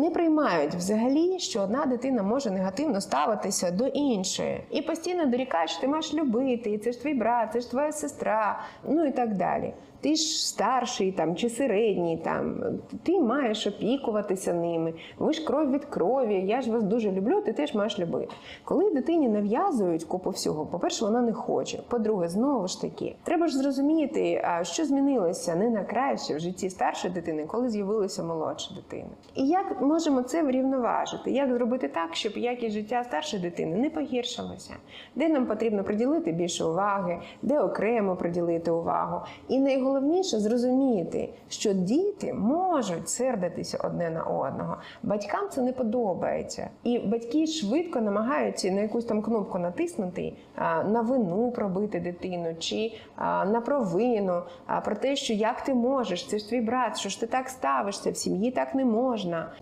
не приймають взагалі, що одна дитина може негативно ставитися до іншої, і постійно дорікають, що ти маєш любити, і це ж твій брат, це ж твоя сестра, ну і так далі. Ти ж старший там чи середній, там ти маєш опікуватися ними. Ви ж кров від крові. Я ж вас дуже люблю, ти теж маєш любити. Коли дитині нав'язують купу всього, по-перше, вона не хоче. По-друге, знову ж таки, треба ж зрозуміти, що змінилося не на краще в житті старшої дитини, коли з'явилася молодша дитина. І як можемо це врівноважити? Як зробити так, щоб якість життя старшої дитини не погіршилася? Де нам потрібно приділити більше уваги, де окремо приділити увагу? І найголовніше зрозуміти, що діти можуть сердитися одне на одного. Батькам це не подобається. І батьки швидко намагаються на якусь там кнопку натиснути, на вину пробити дитину, чи на провину, про те, що як ти можеш, це ж твій брат, що ж ти так ставишся, в сім'ї так не можна.